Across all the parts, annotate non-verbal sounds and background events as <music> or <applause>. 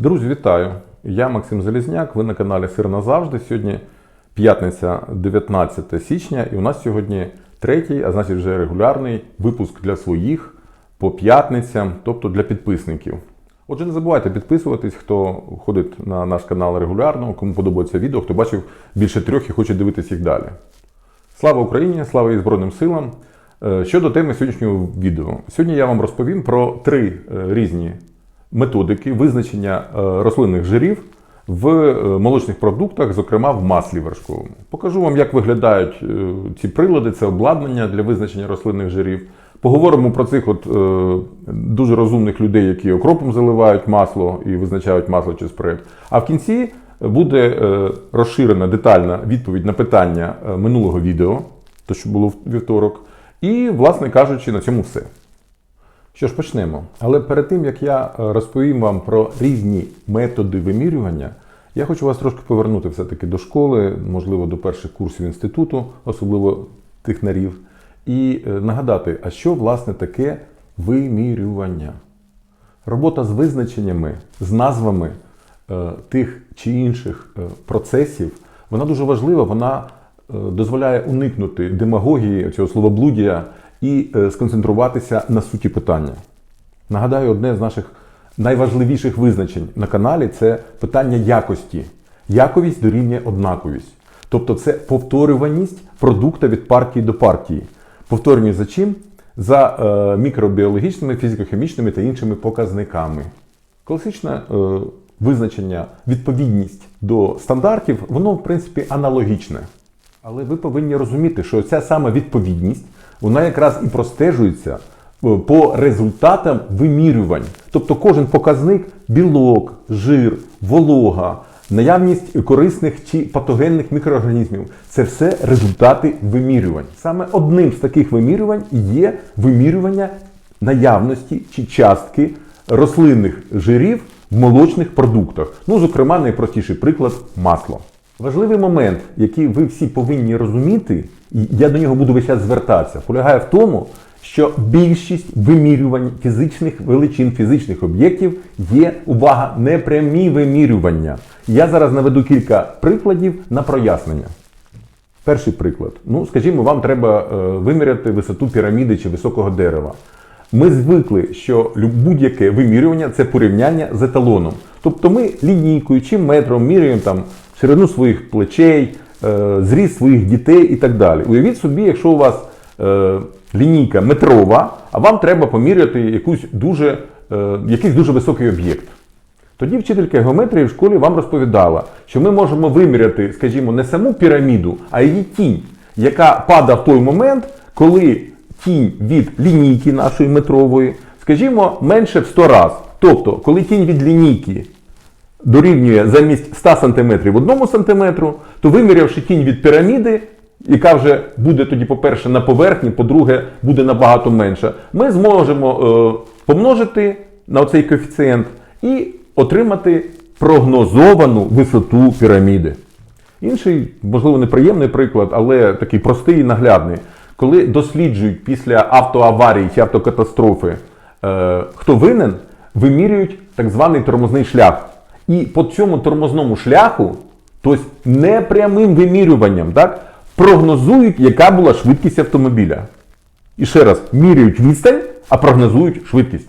Друзі, вітаю! Я Максим Залізняк, ви на каналі Сир назавжди. Сьогодні п'ятниця, 19 січня, і у нас сьогодні третій, а значить вже регулярний випуск для своїх по п'ятницям, тобто для підписників. Отже, не забувайте підписуватись, хто ходить на наш канал регулярно, кому подобається відео, хто бачив більше трьох і хоче дивитись їх далі. Слава Україні! Слава і Збройним силам! Е, Щодо теми сьогоднішнього відео, сьогодні я вам розповім про три е, різні методики визначення е, рослинних жирів в е, молочних продуктах, зокрема в маслі вершковому. Покажу вам, як виглядають е, ці прилади, це обладнання для визначення рослинних жирів. Поговоримо про цих от дуже розумних людей, які окропом заливають масло і визначають масло чи спред. А в кінці буде розширена детальна відповідь на питання минулого відео, то що було в вівторок. І, власне кажучи, на цьому все. Що ж, почнемо. Але перед тим як я е, розповім вам про різні методи вимірювання, я хочу вас трошки повернути все-таки до школи, можливо, до перших курсів інституту, особливо технарів, і е, нагадати, а що власне таке вимірювання? Робота з визначеннями, з назвами е, тих чи інших процесів, вона дуже важлива, вона дозволяє уникнути демагогії цього словоблудія і е, сконцентруватися на суті питання. Нагадаю, одне з наших найважливіших визначень на каналі це питання якості. Яковість дорівнює однаковість. Тобто це повторюваність продукта від партії до партії. Повторюваність за чим? За е, мікробіологічними, фізико-хімічними та іншими показниками. Класичне е, визначення відповідність до стандартів, воно в принципі аналогічне. Але ви повинні розуміти, що ця саме відповідність, вона якраз і простежується е, по результатам вимірювань. Тобто кожен показник білок, жир, волога, наявність корисних чи патогенних мікроорганізмів це все результати вимірювань. Саме одним з таких вимірювань є вимірювання наявності чи частки рослинних жирів в молочних продуктах. Ну, зокрема, найпростіший приклад масло. Важливий момент, який ви всі повинні розуміти, я до нього буду весь час звертатися, полягає в тому, що більшість вимірювань фізичних величин, фізичних об'єктів є, увага, непрямі вимірювання. Я зараз наведу кілька прикладів на прояснення. Перший приклад. Ну, скажімо, вам треба е, виміряти висоту піраміди чи високого дерева. Ми звикли, що будь-яке вимірювання це порівняння з еталоном. Тобто ми лінійкою чи метром міряємо там ширину своїх плечей, зріст своїх дітей і так далі. Уявіть собі, якщо у вас е, лінійка метрова, а вам треба поміряти якусь дуже, е, якийсь дуже високий об'єкт. Тоді вчителька геометрії в школі вам розповідала, що ми можемо виміряти, скажімо, не саму піраміду, а її тінь, яка падає в той момент, коли тінь від лінійки нашої метрової, скажімо, менше в 100 разів. Тобто, коли тінь від лінійки дорівнює замість 100 см 1 см, то вимірявши тінь від піраміди, яка вже буде тоді, по-перше, на поверхні, по-друге, буде набагато менша, ми зможемо е, помножити на цей коефіцієнт і отримати прогнозовану висоту піраміди. Інший, можливо, неприємний приклад, але такий простий і наглядний. Коли досліджують після автоаварії чи автокатастрофи, е, хто винен, вимірюють так званий тормозний шлях. І по цьому тормозному шляху, тобто непрямим вимірюванням, так, прогнозують, яка була швидкість автомобіля. І ще раз, міряють відстань, а прогнозують швидкість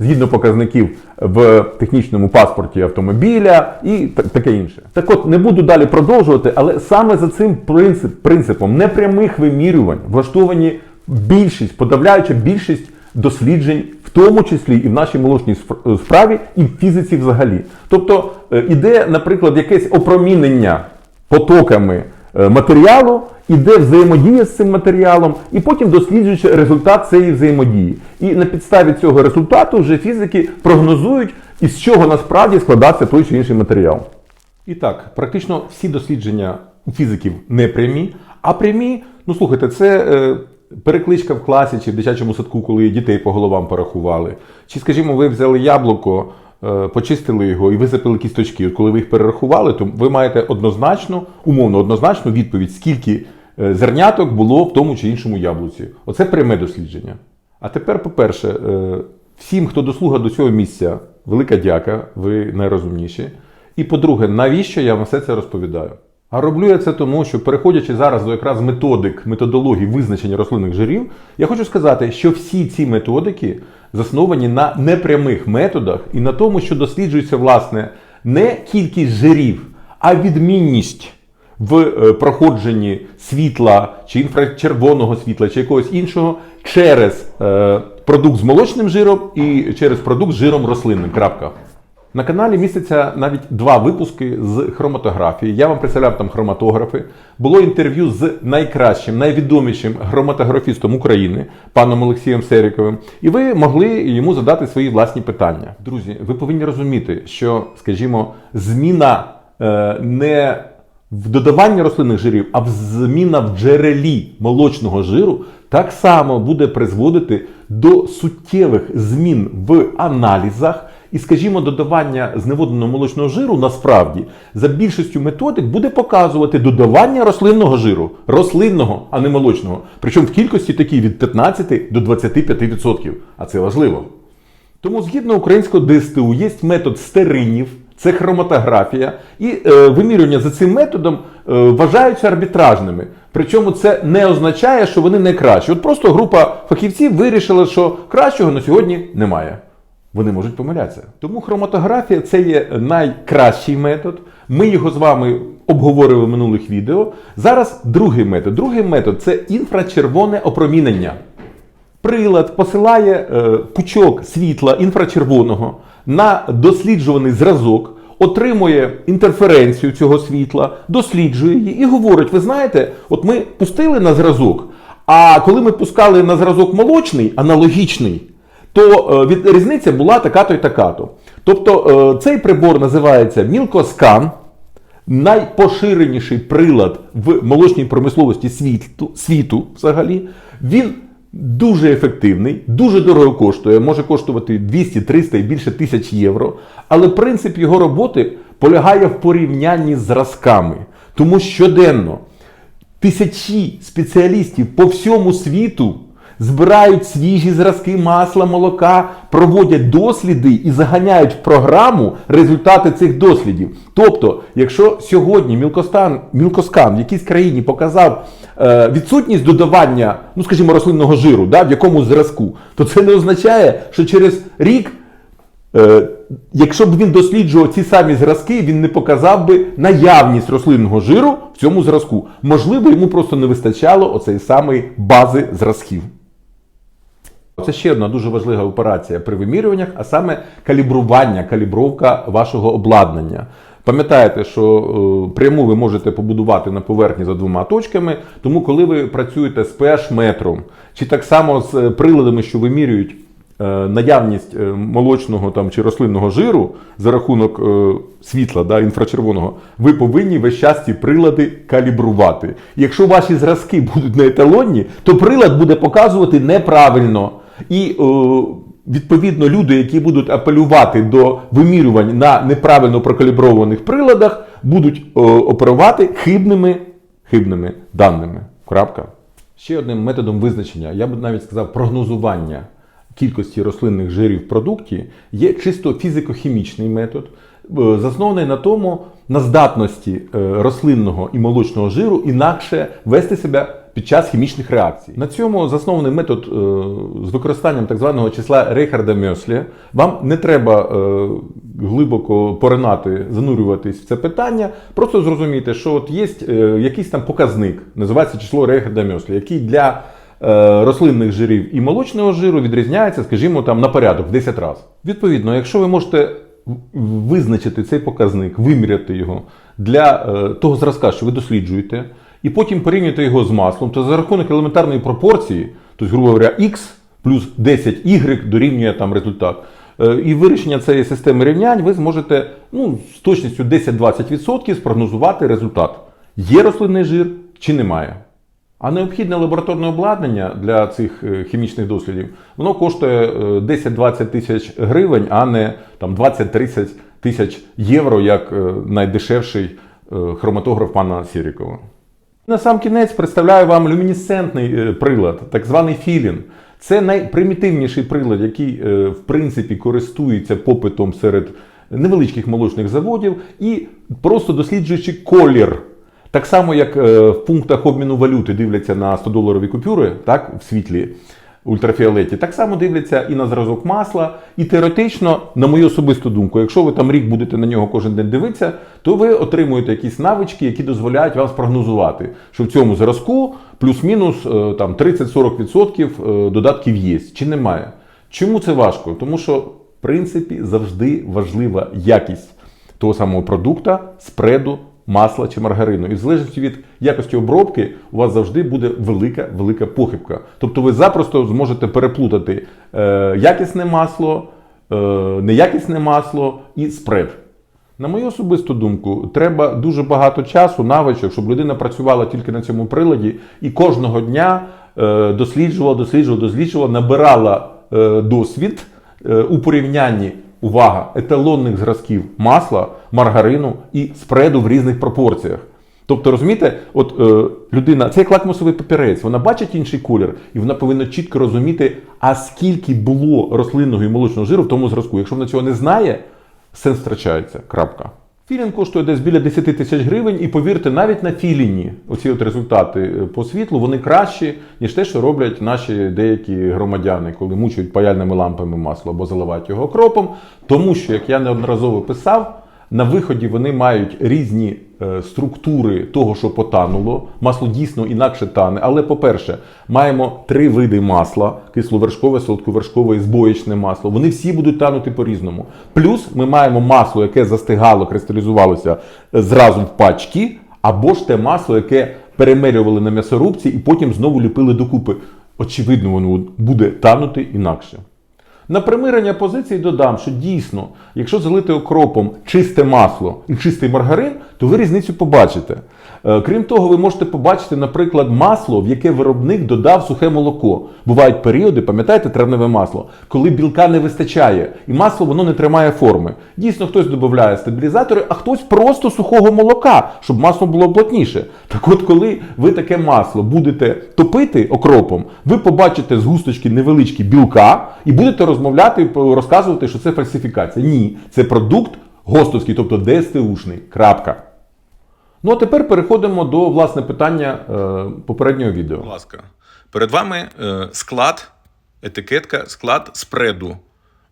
згідно показників в технічному паспорті автомобіля і таке інше. Так от не буду далі продовжувати, але саме за цим принцип, принципом непрямих вимірювань влаштовані більшість, подавляюча більшість досліджень, тому числі і в нашій молочній справі, і в фізиці взагалі. Тобто е, іде, наприклад, якесь опромінення потоками е, матеріалу, іде взаємодія з цим матеріалом, і потім досліджуючи результат цієї взаємодії. І на підставі цього результату вже фізики прогнозують, із чого насправді складався той чи інший матеріал. І так, практично всі дослідження у фізиків не прямі, а прямі, ну слухайте, це е, перекличка в класі чи в дитячому садку, коли дітей по головам порахували. Чи, скажімо, ви взяли яблуко, е, почистили його і висипали кісточки. Коли ви їх перерахували, то ви маєте однозначну, умовно однозначну відповідь, скільки е, зерняток було в тому чи іншому яблуці. Оце пряме дослідження. А тепер, по-перше, е, всім, хто дослуга до цього місця, велика дяка, ви найрозумніші. І по-друге, навіщо я вам все це розповідаю? А роблю я це тому, що переходячи зараз до якраз методик, методології визначення рослинних жирів, я хочу сказати, що всі ці методики засновані на непрямих методах і на тому, що досліджується власне не кількість жирів, а відмінність в е, проходженні світла чи інфрачервоного світла, чи якогось іншого через е, продукт з молочним жиром і через продукт з жиром рослинним. Крапка. На каналі містяться навіть два випуски з хроматографії. Я вам представляв там хроматографи. Було інтерв'ю з найкращим, найвідомішим хроматографістом України, паном Олексієм Серіковим. І ви могли йому задати свої власні питання. Друзі, ви повинні розуміти, що, скажімо, зміна е, не в додаванні рослинних жирів, а в зміна в джерелі молочного жиру так само буде призводити до суттєвих змін в аналізах. І, скажімо, додавання зневодненого молочного жиру насправді за більшістю методик буде показувати додавання рослинного жиру, рослинного, а не молочного. Причому в кількості такій від 15 до 25%. А це важливо. Тому згідно українського ДСТУ є метод стеринів, це хроматографія, і е, вимірювання за цим методом е, вважаються арбітражними. Причому це не означає, що вони не кращі. От просто група фахівців вирішила, що кращого на сьогодні немає. Вони можуть помилятися. Тому хроматографія це є найкращий метод. Ми його з вами обговорили в минулих відео. Зараз другий метод. Другий метод це інфрачервоне опромінення. Прилад посилає е, пучок світла інфрачервоного на досліджуваний зразок, отримує інтерференцію цього світла, досліджує її і говорить: ви знаєте, от ми пустили на зразок, а коли ми пускали на зразок молочний, аналогічний, то е, від, різниця була така-то і така-то. Тобто е, цей прибор називається Мілкоскан, найпоширеніший прилад в молочній промисловості світу, світу взагалі. Він дуже ефективний, дуже дорого коштує, може коштувати 200, 300 і більше тисяч євро. Але принцип його роботи полягає в порівнянні з зразками. Тому щоденно тисячі спеціалістів по всьому світу збирають свіжі зразки масла, молока, проводять досліди і заганяють в програму результати цих дослідів. Тобто, якщо сьогодні мілкостан, мілкоскан в якійсь країні показав е, відсутність додавання, ну скажімо, рослинного жиру да, в якомусь зразку, то це не означає, що через рік. Е, Якщо б він досліджував ці самі зразки, він не показав би наявність рослинного жиру в цьому зразку. Можливо, йому просто не вистачало оцеї самої бази зразків. Це ще одна дуже важлива операція при вимірюваннях, а саме калібрування, калібровка вашого обладнання. Пам'ятаєте, що е, пряму ви можете побудувати на поверхні за двома точками, тому коли ви працюєте з pH-метром, чи так само з приладами, що вимірюють е, наявність е, молочного там, чи рослинного жиру за рахунок е, світла да, інфрачервоного, ви повинні весь час ці прилади калібрувати. Якщо ваші зразки <laughs> будуть не еталонні, то прилад буде показувати неправильно. І о, відповідно люди, які будуть апелювати до вимірювань на неправильно прокаліброваних приладах, будуть о, оперувати хибними, хибними даними. Крапка. Ще одним методом визначення, я б навіть сказав, прогнозування кількості рослинних жирів в продукті є чисто фізико-хімічний метод, е, заснований на тому, на здатності е, рослинного і молочного жиру інакше вести себе під час хімічних реакцій. На цьому заснований метод е, з використанням так званого числа Рейхарда Мьослі. Вам не треба е, глибоко поринати, занурюватись в це питання. Просто зрозумійте, що от є е, якийсь там показник, називається число Рейхарда Мьослі, який для рослинних жирів і молочного жиру відрізняється, скажімо, там на порядок в 10 разів. Відповідно, якщо ви можете визначити цей показник, виміряти його для того зразка, що ви досліджуєте, і потім порівнюєте його з маслом, то за рахунок елементарної пропорції, тобто, грубо говоря, x плюс 10y дорівнює там результат. Е, І вирішення цієї системи рівнянь ви зможете ну, з точністю 10-20% спрогнозувати результат. Є рослинний жир чи немає. А необхідне лабораторне обладнання для цих е, хімічних дослідів, воно коштує е, 10-20 тисяч гривень, а не там 20-30 тисяч євро, як е, найдешевший е, хроматограф пана Сірікова. На сам кінець представляю вам люмінесцентний е, прилад, так званий філін. Це найпримітивніший прилад, який е, в принципі користується попитом серед невеличких молочних заводів і просто досліджуючи колір. Так само, як е, в пунктах обміну валюти дивляться на 100-доларові купюри, так, в світлі ультрафіолеті, так само дивляться і на зразок масла. І теоретично, на мою особисту думку, якщо ви там рік будете на нього кожен день дивитися, то ви отримуєте якісь навички, які дозволяють вам спрогнозувати, що в цьому зразку плюс-мінус е, там 30-40% е, додатків є чи немає. Чому це важко? Тому що в принципі завжди важлива якість того самого продукта, спреду, масла чи маргарину. І в залежності від якості обробки у вас завжди буде велика велика похибка. Тобто ви запросто зможете переплутати е, якісне масло, е, неякісне масло і спред. На мою особисту думку, треба дуже багато часу, навичок, щоб людина працювала тільки на цьому приладі і кожного дня е, досліджувала, досліджувала, досліджувала, набирала е, досвід е, у порівнянні, увага, еталонних зразків масла, маргарину і спреду в різних пропорціях. Тобто, розумієте, от е, людина, це як лакмусовий папірець, вона бачить інший колір, і вона повинна чітко розуміти, а скільки було рослинного і молочного жиру в тому зразку. Якщо вона цього не знає, сенс втрачається. Крапка. Філін коштує десь біля 10 тисяч гривень, і повірте, навіть на філіні оці от результати е, по світлу вони кращі, ніж те, що роблять наші деякі громадяни, коли мучують паяльними лампами масло або заливають його кропом. Тому що, як я неодноразово писав, на виході вони мають різні е, структури того, що потануло. Масло дійсно інакше тане. Але, по-перше, маємо три види масла: кисловершкове, солодковершкове і збоєчне масло. Вони всі будуть танути по-різному. Плюс ми маємо масло, яке застигало, кристалізувалося е, зразу в пачки, або ж те масло, яке перемелювали на м'ясорубці і потім знову ліпили докупи. Очевидно, воно буде танути інакше. На примирення позицій додам, що дійсно, якщо залити окропом чисте масло і чистий маргарин, то ви різницю побачите. Е, Крім того, ви можете побачити, наприклад, масло, в яке виробник додав сухе молоко. Бувають періоди, пам'ятаєте, травневе масло, коли білка не вистачає, і масло воно не тримає форми. Дійсно, хтось додає стабілізатори, а хтось просто сухого молока, щоб масло було плотніше. Так от, коли ви таке масло будете топити окропом, ви побачите згусточки невеличкі білка і будете розмовляти, розказувати, що це фальсифікація. Ні, це продукт гостовський, тобто ДСТУшний. Крапка. Ну а тепер переходимо до власне питання е, попереднього відео. Будь ласка, перед вами е, склад, етикетка, склад спреду,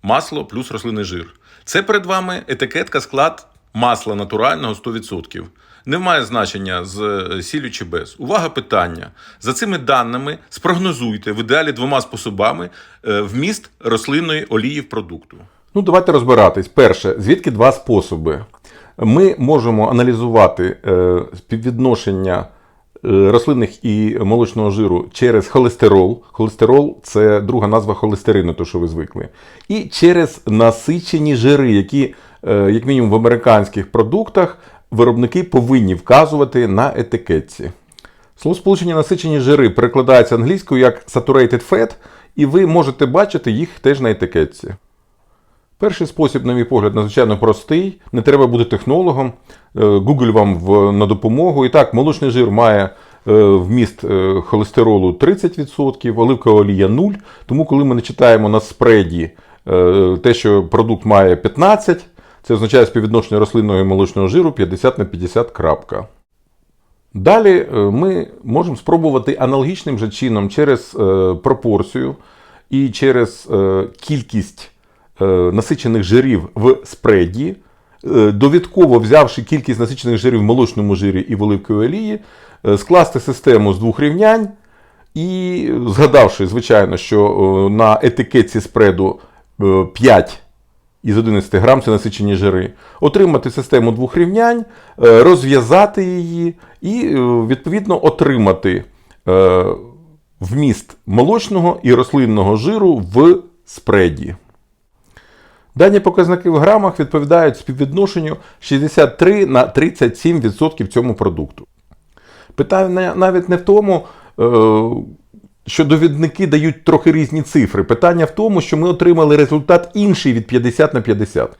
масло плюс рослинний жир. Це перед вами етикетка, склад масла натурального 100%. Не має значення з е, сіллю чи без. Увага питання. За цими даними спрогнозуйте в ідеалі двома способами вміст рослинної олії в продукту. Ну, давайте розбиратись. Перше, звідки два способи? Ми можемо аналізувати е, співвідношення е, рослинних і молочного жиру через холестерол. Холестерол це друга назва холестерину, то що ви звикли. І через насичені жири, які, е, як мінімум, в американських продуктах виробники повинні вказувати на етикетці. Словосполучення насичені жири перекладається англійською як saturated fat, і ви можете бачити їх теж на етикетці. Перший спосіб, на мій погляд, надзвичайно простий. Не треба бути технологом. Е, Google вам в, на допомогу. І так, молочний жир має е, вміст е, холестеролу 30%, оливкова олія 0. Тому, коли ми не читаємо на спреді те, що продукт має 15, це означає співвідношення рослинного і молочного жиру 50 на 50 крапка. Далі ми можемо спробувати аналогічним же чином через пропорцію і через кількість насичених жирів в спреді, е, довідково взявши кількість насичених жирів в молочному жирі і в оливковій олії, е, скласти систему з двох рівнянь і згадавши, звичайно, що е, на етикетці спреду е, 5 із 11 грам це насичені жири, отримати систему двох рівнянь, е, розв'язати її і, е, відповідно, отримати е, вміст молочного і рослинного жиру в спреді. Дані показники в грамах відповідають співвідношенню 63 на 37% цьому продукту. Питання навіть не в тому, е, що довідники дають трохи різні цифри. Питання в тому, що ми отримали результат інший від 50 на 50.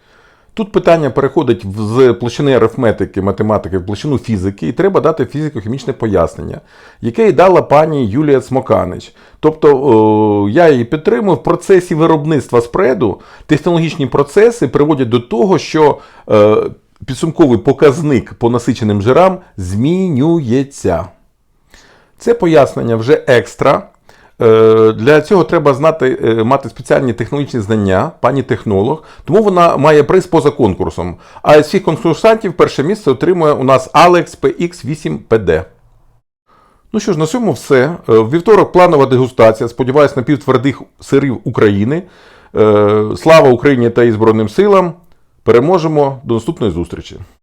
Тут питання переходить з площини арифметики, математики в площину фізики, і треба дати фізико-хімічне пояснення, яке і дала пані Юлія Смоканич. Тобто я її підтримую в процесі виробництва спреду. Технологічні процеси приводять до того, що е, підсумковий показник по насиченим жирам змінюється. Це пояснення вже екстра. Е, Для цього треба знати, е, мати спеціальні технологічні знання, пані технолог, тому вона має приз поза конкурсом. А з всіх конкурсантів перше місце отримує у нас Alex PX8PD. Ну що ж, на цьому все. Е, вівторок планова дегустація. Сподіваюсь, напівтвердих сирів України. Слава Україні та її Збройним силам! Переможемо! До наступної зустрічі!